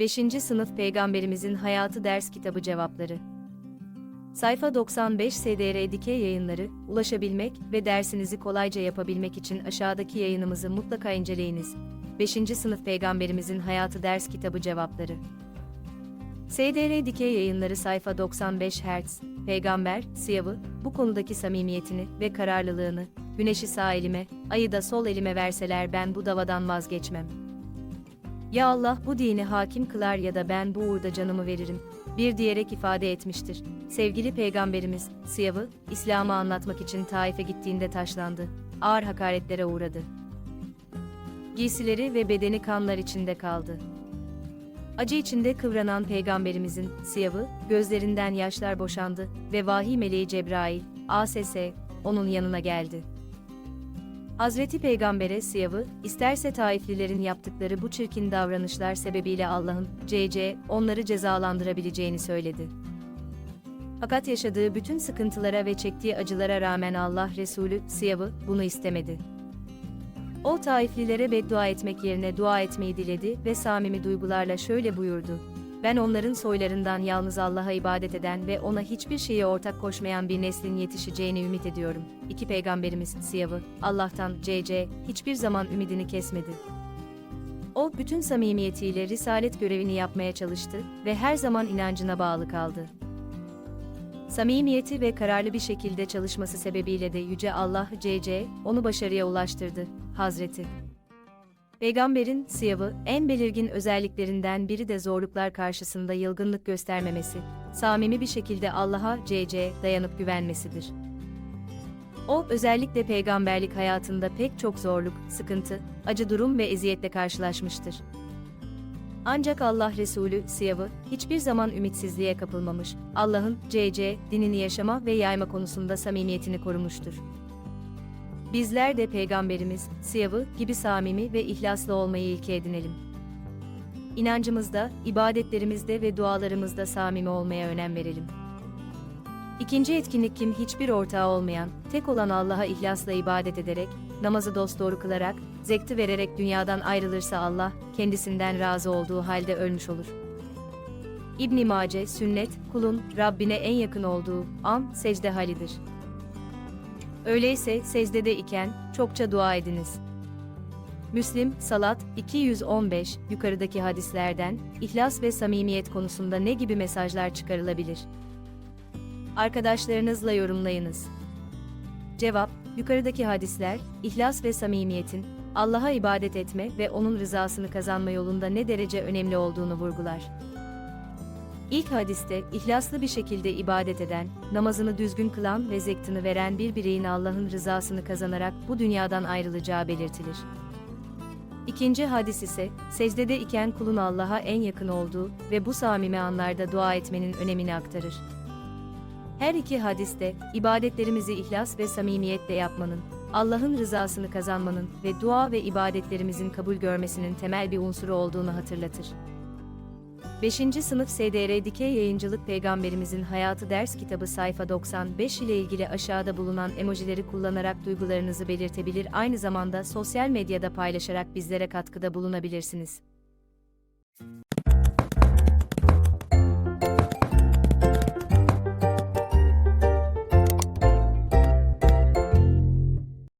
5. Sınıf Peygamberimizin Hayatı Ders Kitabı Cevapları Sayfa 95 SDR Dikey Yayınları, ulaşabilmek ve dersinizi kolayca yapabilmek için aşağıdaki yayınımızı mutlaka inceleyiniz. 5. Sınıf Peygamberimizin Hayatı Ders Kitabı Cevapları SDR Dikey Yayınları sayfa 95 Hz, Peygamber, Siyav'ı, bu konudaki samimiyetini ve kararlılığını, güneşi sağ elime, ayı da sol elime verseler ben bu davadan vazgeçmem. Ya Allah bu dini hakim kılar ya da ben bu uğurda canımı veririm, bir diyerek ifade etmiştir. Sevgili Peygamberimiz, Siyav'ı, İslam'ı anlatmak için Taif'e gittiğinde taşlandı, ağır hakaretlere uğradı. Giysileri ve bedeni kanlar içinde kaldı. Acı içinde kıvranan peygamberimizin siyavı, gözlerinden yaşlar boşandı ve vahiy meleği Cebrail, ASS, onun yanına geldi. Hazreti Peygamber'e siyavı, isterse Taiflilerin yaptıkları bu çirkin davranışlar sebebiyle Allah'ın, CC, onları cezalandırabileceğini söyledi. Fakat yaşadığı bütün sıkıntılara ve çektiği acılara rağmen Allah Resulü, siyavı, bunu istemedi. O Taiflilere beddua etmek yerine dua etmeyi diledi ve samimi duygularla şöyle buyurdu. Ben onların soylarından yalnız Allah'a ibadet eden ve ona hiçbir şeye ortak koşmayan bir neslin yetişeceğini ümit ediyorum. İki peygamberimiz Siyav'ı, Allah'tan CC, hiçbir zaman ümidini kesmedi. O bütün samimiyetiyle risalet görevini yapmaya çalıştı ve her zaman inancına bağlı kaldı. Samimiyeti ve kararlı bir şekilde çalışması sebebiyle de Yüce Allah CC, onu başarıya ulaştırdı. Hazreti. Peygamberin siyavı en belirgin özelliklerinden biri de zorluklar karşısında yılgınlık göstermemesi, samimi bir şekilde Allah'a CC dayanıp güvenmesidir. O özellikle peygamberlik hayatında pek çok zorluk, sıkıntı, acı durum ve eziyetle karşılaşmıştır. Ancak Allah Resulü Siyav'ı hiçbir zaman ümitsizliğe kapılmamış, Allah'ın CC dinini yaşama ve yayma konusunda samimiyetini korumuştur. Bizler de Peygamberimiz Siyav'ı gibi samimi ve ihlaslı olmayı ilke edinelim. İnancımızda, ibadetlerimizde ve dualarımızda samimi olmaya önem verelim. İkinci etkinlik kim hiçbir ortağı olmayan, tek olan Allah'a ihlasla ibadet ederek, namazı dosdoğru kılarak, zekti vererek dünyadan ayrılırsa Allah, kendisinden razı olduğu halde ölmüş olur. İbn Mace, sünnet, kulun, Rabbine en yakın olduğu, an, secde halidir. Öyleyse, secdede iken, çokça dua ediniz. Müslim, Salat, 215, yukarıdaki hadislerden, ihlas ve samimiyet konusunda ne gibi mesajlar çıkarılabilir? Arkadaşlarınızla yorumlayınız. Cevap, yukarıdaki hadisler, ihlas ve samimiyetin, Allah'a ibadet etme ve O'nun rızasını kazanma yolunda ne derece önemli olduğunu vurgular. İlk hadiste, ihlaslı bir şekilde ibadet eden, namazını düzgün kılan ve zektini veren bir bireyin Allah'ın rızasını kazanarak bu dünyadan ayrılacağı belirtilir. İkinci hadis ise, secdede iken kulun Allah'a en yakın olduğu ve bu samimi anlarda dua etmenin önemini aktarır. Her iki hadiste, ibadetlerimizi ihlas ve samimiyetle yapmanın, Allah'ın rızasını kazanmanın ve dua ve ibadetlerimizin kabul görmesinin temel bir unsuru olduğunu hatırlatır. 5. Sınıf SDR Dikey Yayıncılık Peygamberimizin Hayatı Ders Kitabı sayfa 95 ile ilgili aşağıda bulunan emojileri kullanarak duygularınızı belirtebilir aynı zamanda sosyal medyada paylaşarak bizlere katkıda bulunabilirsiniz.